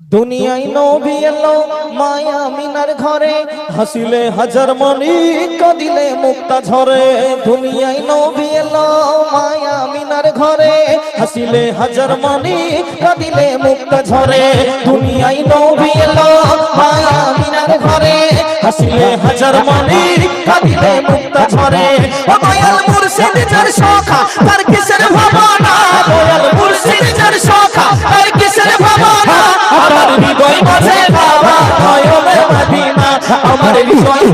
দুনিয়ায় নবী এলো মায়া মিনার ঘরে, হাসিলে হাজার মনি, কাঁদিলে মুক্তা ঝরে। দুনিয়ায় নবী এলো মায়া মিনার ঘরে, হাসিলে হাজার মনি, কাঁদিলে মুক্তা ঝরে। দুনিয়ায় নবী এলো মায়া মিনার ঘরে, হাসিলে হাজার মনি, কাঁদিলে মুক্তা ঝরে। ও দয়াল মুর্শিদ যার সখা, তার মাঝে বাবা, নয়নে মদিনা। আমার হৃদয়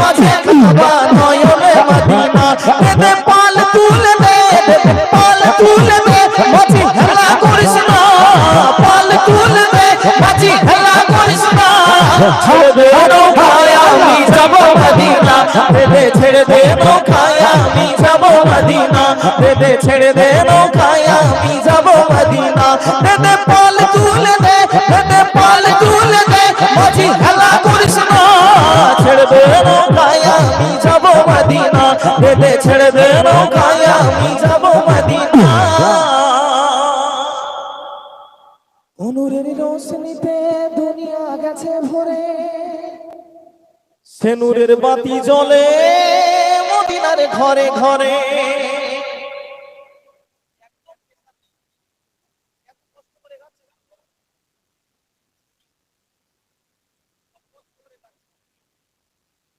মদিনা। দে ছেড়ে দে নৌকায়, আমি মদিনা। দেবে দে আমি যাব মদিনা। ছেড়ে দে নৌকায়, আমি মদিনা। পাল তুলে দে দেবে পাল মদিনা ছেড়ে দেব আমি যাব মদিনা অনুরের রোশনিতে দুনিয়া গেছে ভরে। সেনুরের বাতি জ্বলে মদিনার ঘরে ঘরে।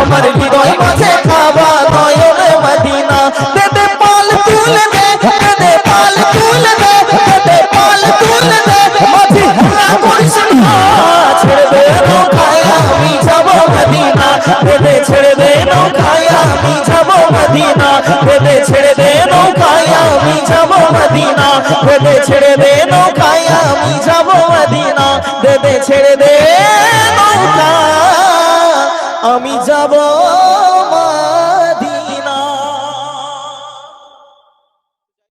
আমার হৃদয় ছেড়ে দে নৌকায়, আমি যাব মদিনা। ছেড়ে দে নৌকায়, আমি যাব মদিনা। ছেড়ে দে ছেড়ে দে আমি যাব